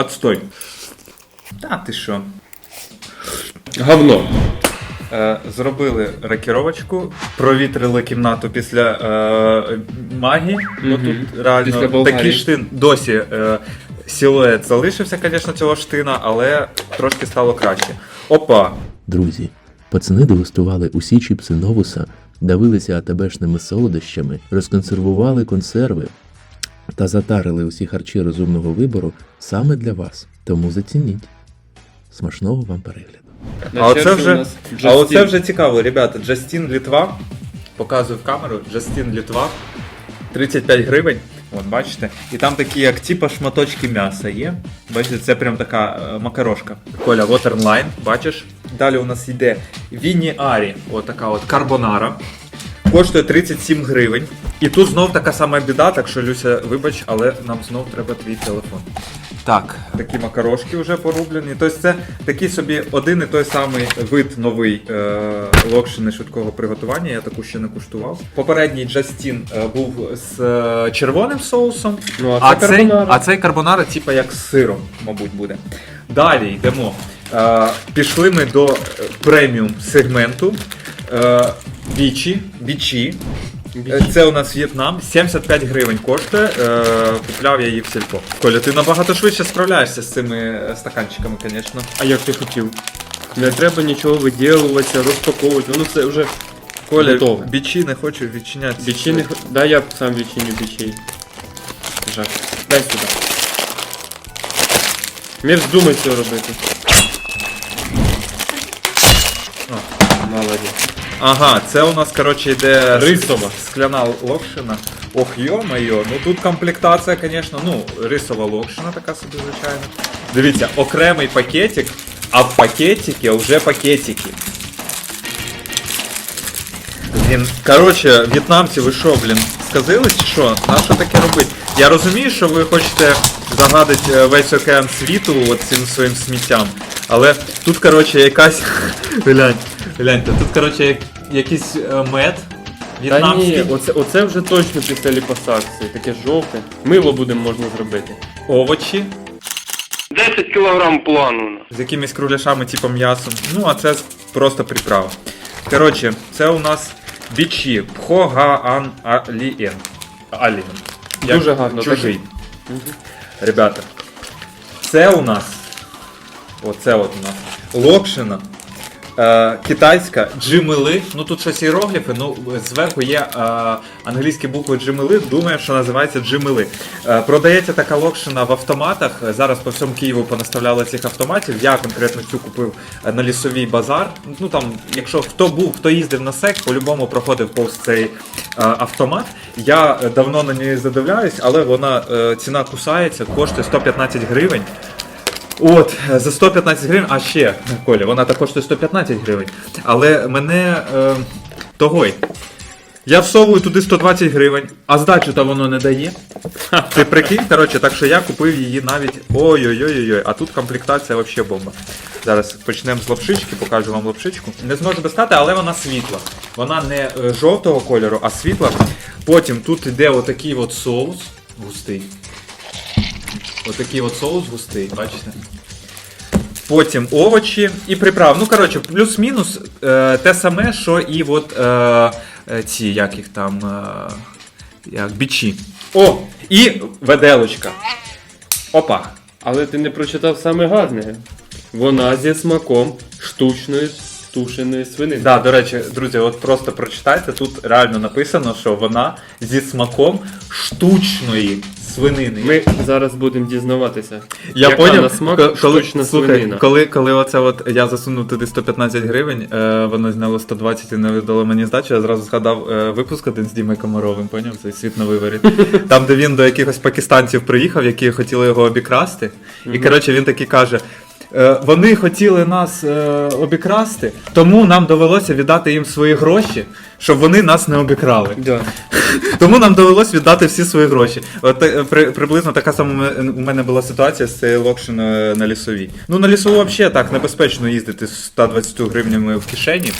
Отстой. Та ти що? Говно. Е, зробили рокіровочку, провітрили кімнату після е, магії. Мгм. тут реально Болгарії. такий штин досі е, силует залишився, звісно, цього штина, але трошки стало краще. Опа! Друзі, пацани дегустували усі чіпси новуса, давилися атабешними солодощами, розконсервували консерви та затарили усі харчі розумного вибору саме для вас. Тому зацініть. Смачного вам перегляду. На А оце вже, а оце вже цікаво, ребята. Джастін Літва. Показую в камеру. Джастін Літва. 35 гривень. От бачите. І там такі, як типа шматочки м'яса є. Бачите, це прям така е, макарошка. Коля, Waterline, бачиш? Далі у нас йде Вінні Арі, отака от карбонара. Коштує 37 гривень. І тут знов така сама біда, так що Люся, вибач, але нам знов треба твій телефон. Так, такі макарошки вже порублені. Тобто це такий собі один і той самий вид новий е, локшини швидкого приготування. Я таку ще не куштував. Попередній Джастін е, був з е, червоним соусом, Ну, а, а цей, а цей карбонара, типа як з сиром, мабуть, буде. Далі йдемо. Е, пішли ми до е, преміум сегменту. Е, Вічі, вічі. Е, Це у нас В'єтнам, 75 гривень коштує. Е, купляв я її в сільпо. Коля, ти набагато швидше справляєшся з цими е, стаканчиками, звісно. А як ти хотів? Не треба нічого виділуватися, розпаковувати, воно все вже Коля, готове. бічі не хочу відчиняти. Бічі не х- Да, я сам відчиню бічей. Жак. Дай сюди. Не вздумай цього робити. Ага, це у нас, коротше, йде Рисова. скляна локшина. Ох, йо-моє, ну тут комплектація, звісно, ну, рисова локшина така собі, звичайно. Дивіться, окремий пакетик, а в пакетике вже пакетики. Блін, коротше, в'єтнамці, ви що, блін, сказили чи що? На що таке робити? Я розумію, що ви хочете загадити е, весь океан світу от цим своїм сміттям. Але тут, коротше, якась. Глянь, гляньте, тут, коротше, як- якийсь е, мед Та в'єтнамський. ні, оце, оце вже точно після ліпосакції. Таке жовте. Мило будемо можна зробити. овочі 10 кілограм плану. з якимись кругляшами, типу м'ясом. Ну, а це просто приправа. Коротше, це у нас бічі Пхогаан Алієн. Алієн. Як Дуже гарно, Чужий. Ребята, це у нас. Оце от у нас. Локшина. Е, китайська джимили. Ну тут щось іерогліфи, ну зверху є е, англійські букви джимили, думаю, що називається джимили. Е, продається така локшина в автоматах. Зараз по всьому Києву понаставляли цих автоматів. Я конкретно цю купив е, на лісовій базар. Ну там, якщо хто був, хто їздив на сек, по-любому проходив повз цей е, автомат. Я е, давно на неї задивляюсь, але вона е, ціна кусається, коштує 115 гривень. От, за 115 гривень, а ще, Коля, вона також коштує 115 гривень. Але мене е, тогой. Я всовую туди 120 гривень, а здачу то воно не дає. Ти прикинь, коротше, так що я купив її навіть. Ой-ой-ой-ой, а тут комплектація взагалі бомба. Зараз почнемо з лапшички, покажу вам лапшичку. Не зможу достати, але вона світла. Вона не е, жовтого кольору, а світла. Потім тут йде отакий от соус густий. Отакий от соус густий, бачите? Потім овочі і приправ. Ну, коротше, плюс-мінус е, те саме, що і от е, е, ці, як їх там. Е, як бічі. О! І веделочка. Опа. Але ти не прочитав саме гарне. Вона зі смаком штучної тушеної свинини. Да, до речі, друзі, от просто прочитайте, тут реально написано, що вона зі смаком штучної свинини. Ми зараз будемо дізнаватися. Я яка поняв, на смак коли, штучна слухай, свинина. коли, коли оце от я засунув туди 115 гривень, е, воно зняло 120 і не видало мені здачу, я зразу згадав е, випуск один з Дімою Комаровим, поняв, цей світ на виворі. Там, де він до якихось пакистанців приїхав, які хотіли його обікрасти. І коротше він таки каже. «Е, Вони хотіли нас е, обікрасти, тому нам довелося віддати їм свої гроші, щоб вони нас не обікрали. Да. Тому нам довелось віддати всі свої гроші. От е, при, приблизно така сама у мене була ситуація з цією локшиною на лісовій. Ну на лісову взагалі так небезпечно їздити з 120 гривнями в кишені.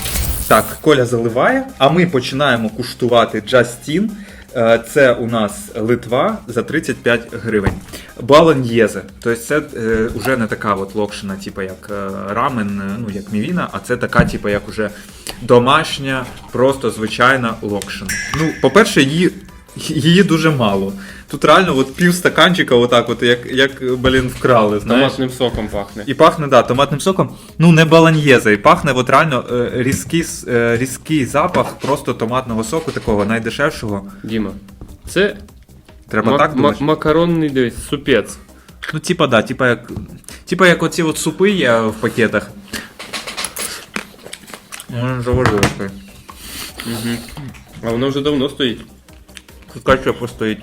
Так, Коля заливає, а ми починаємо куштувати Джастін. Е, Це у нас Литва за 35 гривень. Баланьєзе. Тобто це е, вже не така от локшина, типу як е, рамен, е, ну як мівіна, а це така, типу, як уже домашня, просто звичайна локшина. Ну, по-перше, її, її дуже мало. Тут реально от пів стаканчика, отак, от, як, як блін, вкрали. Знаєш? Томатним соком пахне. І пахне, да, томатним соком. Ну, не баланьєзе, і пахне от реально е, різкий, с- е, різкий запах просто томатного соку, такого найдешевшого. Діма. Це Треба мак- так думати? мак- макаронний дивись, супець. Ну, типа, да, типа як. Типа як оці от супи є в пакетах. Заварити. А воно вже давно стоїть. Тут кетчуп постоїть.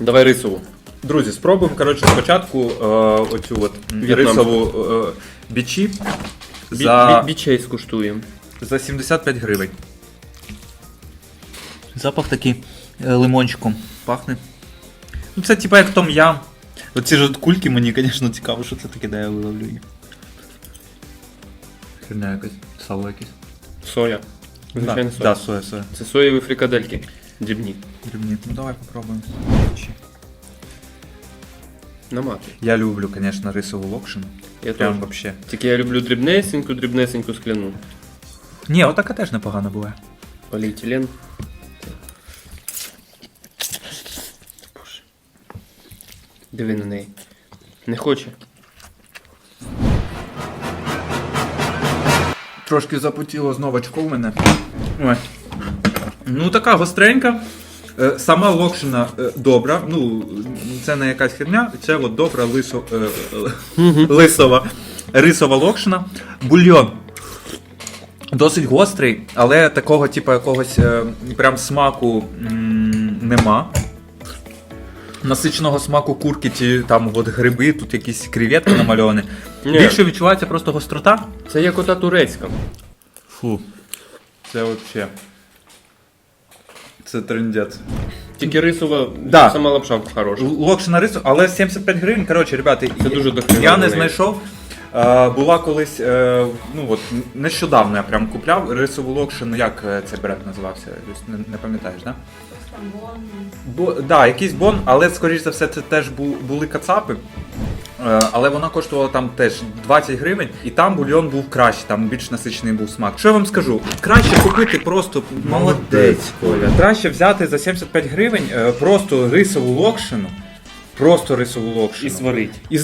Давай рисову. Друзі, спробуємо, коротше, спочатку е, оцю от рисову е, бічі Бі- за, бі- бічей скуштуємо. за 75 гривень. Запах такий е, лимончиком пахне. Ну, це типа як том ям. Оці ж от кульки мені, звісно, цікаво, що це таке, де я виловлю їх. Херня якась, сало якесь. Соя. Звичайно, да, соя. да, соя, соя. Це соєві фрикадельки. Дрібні. Дрібні. Ну давай попробуємо. Намати. Я люблю, звісно, рисову локшину. Я Прям теж. вообще. Тільки я люблю дрібнесеньку, дрібнесеньку скляну. Ні, отака теж непогана буває. Поліетилен. Боже. Диви на неї. Не хоче. Трошки запотіло знову очко в мене. Ой. Ну, така гостренька. Е, Сама локшина е, добра. Ну, це не якась херня, це от добра лисо, е, лисова рисова локшина. Бульйон. Досить гострий, але такого, типу, якогось е, прям смаку нема. Насиченого смаку курки, ті там от гриби, тут якісь креветки намальовані. Більше відчувається просто гострота. Це як ота турецька. Фу. Це вообще. Це трендець. Тільки рисова, Да. сама лапша хороша. Локшина рису, але 75 гривень. Коротше, ребята, Це дуже дохрена я не знайшов. Е, була колись, е, ну от нещодавно я прям купляв рисову локшину, як е, цей бренд називався? Не, не пам'ятаєш, да? Бо, да, якийсь бон, але скоріш за все це теж бу- були кацапи. Е, Але вона коштувала там теж 20 гривень, і там бульйон був кращий, там більш насичений був смак. Що я вам скажу? Краще купити просто молодець, Коля. Краще взяти за 75 гривень е, просто рисову локшину. Просто рисову локшину. І сварить. І,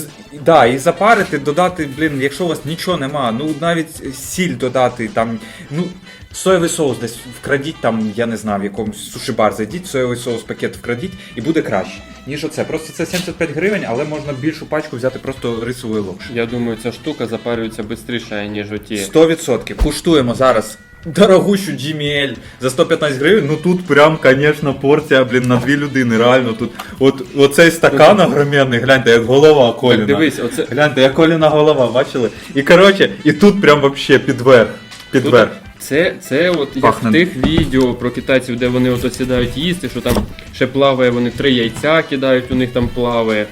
да, і запарити, додати, блін, якщо у вас нічого нема, ну навіть сіль додати, там, ну, соєвий соус десь вкрадіть, там, я не знаю, в якомусь суші-бар зайдіть, соєвий соус пакет вкрадіть, і буде краще, ніж оце. Просто це 75 гривень, але можна більшу пачку взяти просто рисової локшини. Я думаю, ця штука запарюється швидше, ніж оті. 100%. Куштуємо зараз дорогущу GML за 115 гривень. Ну тут прям, звісно, порція, блін, на дві людини. Реально тут. От оцей стакан огроменний, гляньте, як голова Коліна. Так дивись, оце Гляньте, як Коліна голова, бачили? І коротше, і тут прям вообще підверх. Підверх. Це, це от як Пахне. в тих відео про китайців, де вони ото сідають їсти, що там ще плаває, вони три яйця кидають, у них там плаває.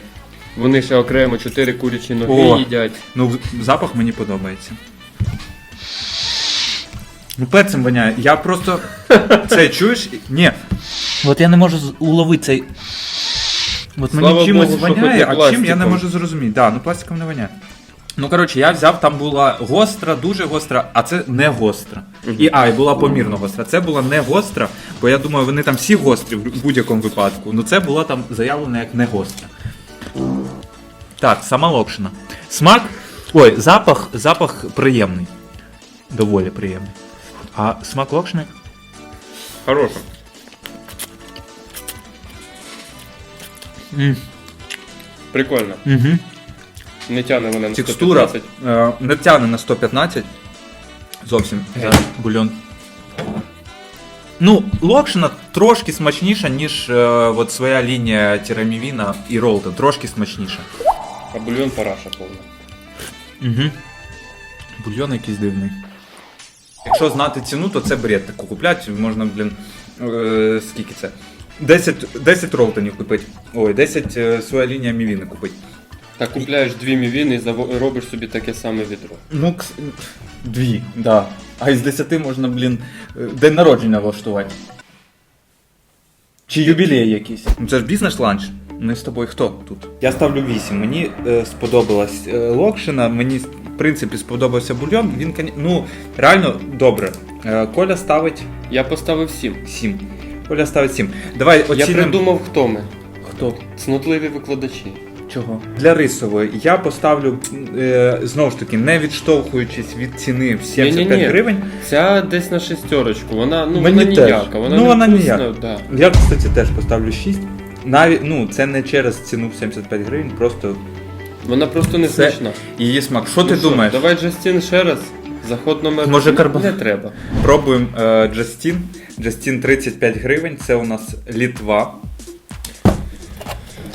Вони ще окремо чотири курячі ноги О. їдять. Ну, запах мені подобається. Ну, перцем воняє. Я просто. Це чуєш? Ні. От я не можу з- уловити цей. От мені Слава чимось Богу, що воняє, хоч а не чим я не пластиком. можу зрозуміти. Да, ну пластиком не воняє. Ну, коротше, я взяв, там була гостра, дуже гостра, а це не гостра. І, а, і була помірно гостра. Це була не гостра, бо я думаю, вони там всі гострі в будь-якому випадку. Ну це була там заявлена як не гостра. Так, сама локшина. Смак. Ой, запах, запах приємний. Доволі приємний. А смак локшини? Хороша. М, Прикольно. Угу. Не тягне вона на Текстура 115. е, не тягне на 115. Зовсім Геть. бульон. Ну, локшина трошки смачніша, ніж е, от своя лінія тірамівіна і ролтон. Трошки смачніша. А бульйон параша повна. Угу. Бульйон якийсь дивний. Якщо знати ціну, то це бред таку купляти. Можна, блін. Е, скільки це? 10, 10 ролтонів купити. Ой, 10 е, своя лінія мівіни купити. Так купляєш дві мівіни і заво- робиш собі таке саме відро. Ну, кс- дві, да. А із 10 можна, блін, е, день народження влаштувати. Чи юбілей якийсь? Ну це ж бізнес-ланч. Ми з тобою хто тут? Я ставлю 8. Мені е, сподобалась е, локшина, мені в принципі сподобався бульйон. Він ну реально добре. Е, Коля ставить Я поставив 7. 7. Коля ставить 7. Давай Я оцінимо. придумав, хто ми. Хто? Цнотливі викладачі. Чого? Для рисової я поставлю е, знову ж таки, не відштовхуючись від ціни в 75 Ні-ні-ні. гривень. Ця десь на шестерочку. Вона, ну, Мені вона теж. ніяка. Вона Ну, не вона вкусна, ніяка. Да. Я, кстати, теж поставлю 6. Навіть ну це не через ціну в 75 гривень, просто Вона просто не Це- смачна. її смак. Що ти Ну думаєш? Давай Джастін ще раз. Заход номер. Може, Не- карбон- Не треба. Пробуємо е, Джастін. Джастін 35 гривень, це у нас Літва.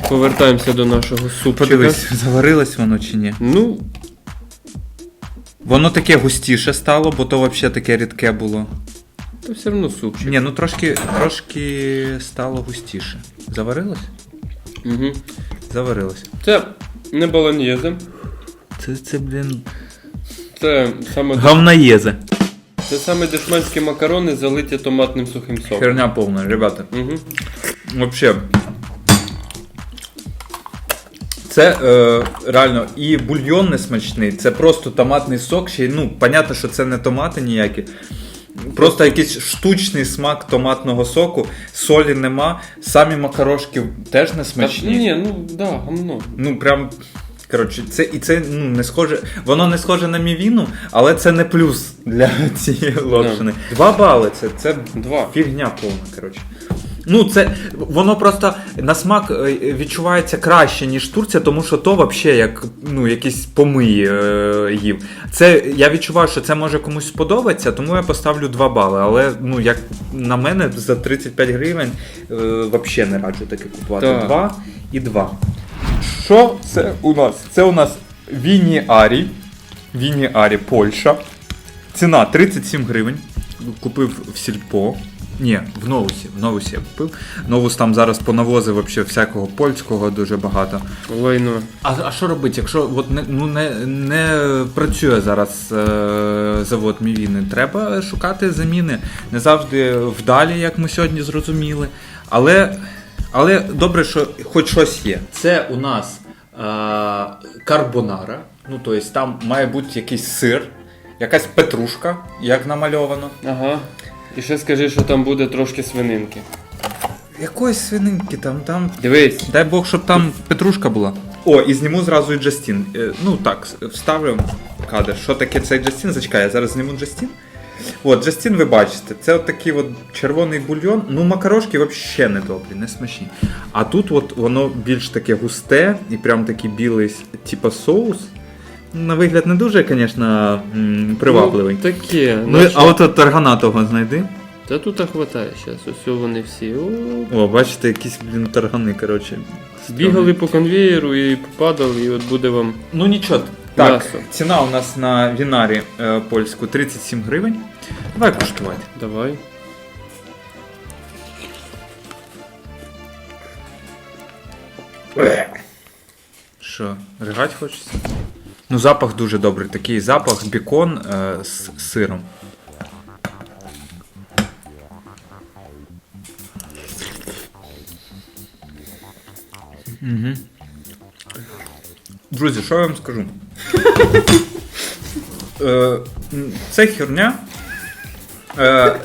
Повертаємося до нашого супчика. Подивись, заварилось воно чи ні? Ну, Воно таке густіше стало, бо то взагалі таке рідке було. То все одно супчик. Ні, ну трошки, трошки стало густіше. Заварилось? Угу. Заварилось. Це не баланьєзе. Це, це блін. Це саме, Говноєзе. це саме дешманські макарони, залиті томатним сухим соком. Херня повна, ребята. Угу. Вообще. Це е, реально і бульйон не смачний, це просто томатний сок. Ще, й, ну, понятно, що це не томати ніякі. Просто якийсь штучний смак томатного соку, солі нема, самі макарошки теж не смачні. Ні, ну да, гамно. Ну прям. Коротше, це і це ну не схоже. Воно не схоже на мівіну, але це не плюс для цієї локшини. Два бали. Це, це Два. фігня повна. Коротше. Ну, це воно просто на смак е, відчувається краще, ніж Турція, тому що то взагалі як ну, якісь помиї е, їв. Це я відчуваю, що це може комусь сподобатися, тому я поставлю 2 бали. Але ну як на мене за 35 гривень е, взагалі не раджу таке купувати. Так. 2 і 2. Що це у нас? Це у нас Віні Арі. Віні Арі, Польща. Ціна 37 гривень. Купив в сільпо. Ні, в новусі. В новусі я купив. Новус там зараз понавозив вообще всякого польського дуже багато. Лайно. А, а що робити, якщо от не, ну, не, не працює зараз е, завод Мівіни? Треба шукати заміни. Не завжди вдалі, як ми сьогодні зрозуміли. Але, але добре, що хоч щось є. Це у нас е, карбонара. Ну, тобто там має бути якийсь сир, якась петрушка, як намальовано. Ага. І ще скажи, що там буде трошки свининки. Якоїсь свининки там, там Дивись. Дай Бог, щоб там петрушка була. О, і зніму зразу і Джастін. Е, Ну так, вставлю кадр. Що таке цей Джастін? Зачекай, я зараз зніму Джастін. От, Джастін, ви бачите, це от такий от червоний бульйон. Ну, макарошки взагалі не добрі, не смачні. А тут от воно більш таке густе і прям такий білий, типа соус. На вигляд не дуже, звісно, привабливий. Ну, таке. Ну, наче- а от таргана того знайди. Та тут хватає зараз. Ось вони всі. О, О, бачите, якісь, блін, таргани, коротше. Бігали по конвеєру і попадали, і от буде вам. Ну нічого. Так, М'ясо. ціна у нас на вінарі е, польську 37 гривень. Давай куштувати. Давай. Що, ригать хочеться? Ну, запах дуже добрий. Такий запах бікон е, з сиром. Угу. Друзі, що я вам скажу? Е, Це херня. Е,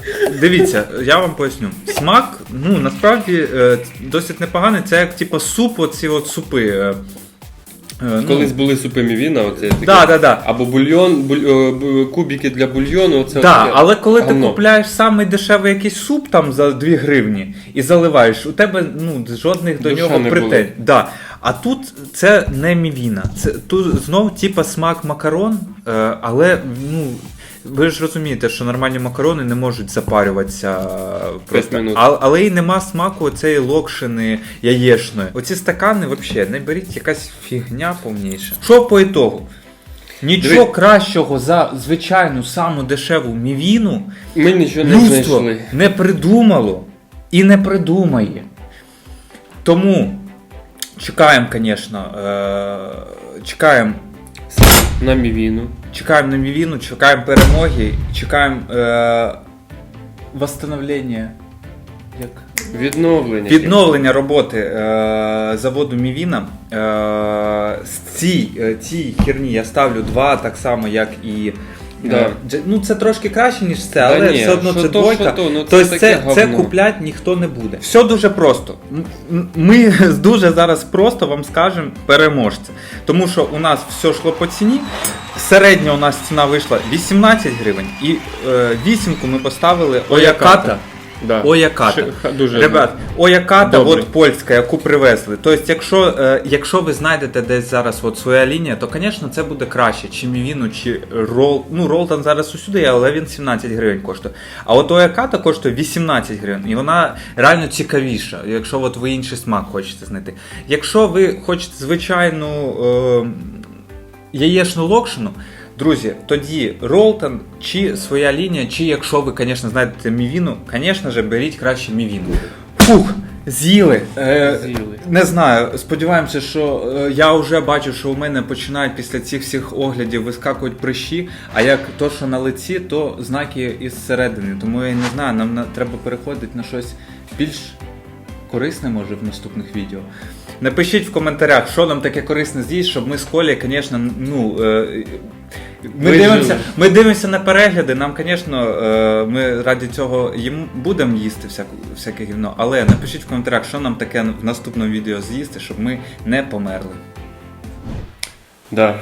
дивіться, я вам поясню. Смак, ну насправді е, досить непоганий. Це як типу суп, оці от супи. Е, Колись були супи мівіна, оце таке. Да, да, да. Або бульйон, буль, е, кубики для бульйону, оце Да, таке але коли ти купляєш самий дешевий якийсь суп там за 2 гривні і заливаєш, у тебе ну, жодних до Душа нього претензій. Да. А тут це не мівіна. Це тут знов типа смак макарон, е, але ну. Ви ж розумієте, що нормальні макарони не можуть запарюватися е, просто. А, але й нема смаку цієї локшини яєчної. Оці стакани взагалі не беріть якась фігня повніша. Що по ітогу? Нічого Диви- кращого за звичайну саму дешеву мівіну Ми нічого не людство знайшли. не придумало і не придумає. Тому чекаємо, звісно, е- чекаємо, На мівіну. чекаємо на мівіну, чекаємо перемоги, чекаємо е- восстановлення. Як? Відновлення. Відновлення роботи е, заводу Мівіна. Е, з цій, е, цій херні я ставлю два, так само, як і. Е, Да. Ну, це трошки краще, ніж це, але ні, все одно що це то, двойка. що то, ну, це тобто таке це, це говно. куплять ніхто не буде. Все дуже просто. М- м- Ми дуже зараз просто вам скажемо переможця. Тому що у нас все йшло по ціні. Середня у нас ціна вийшла 18 гривень, і е, вісімку ми поставили Ояката. Да. Ояката. Ш- Дуже Ребят, Ояката, от польська, яку привезли. Тобто, якщо, е, якщо ви знайдете десь зараз от своя лінія, то, звісно, це буде краще, чи Мівіну, чи Рол. Ну, Рол там зараз усюди є, але він 17 гривень коштує. А от Ояката коштує 18 гривень, і вона реально цікавіша, якщо от ви інший смак хочете знайти. Якщо ви хочете звичайну е, яєчну локшину, друзі, тоді Ролтон чи своя лінія, чи якщо ви, звісно, знайдете мівіну, звісно ж, беріть краще мівіну. Фух, з'їли. Е, З'їли. Не знаю, сподіваємося, що е, я вже бачу, що у мене починають після цих всіх оглядів вискакувати прищі, а як то, що на лиці, то знаки із середини. Тому я не знаю, нам на- треба переходити на щось більш корисне, може, в наступних відео. Напишіть в коментарях, що нам таке корисне з'їсть, щоб ми з Колі, звісно, ну. Е, ми дивимося, ми дивимося на перегляди, нам, звісно, е, ми раді цього їм будемо їсти всяку, всяке гівно, але напишіть в коментарях, що нам таке в наступному відео з'їсти, щоб ми не померли. Да.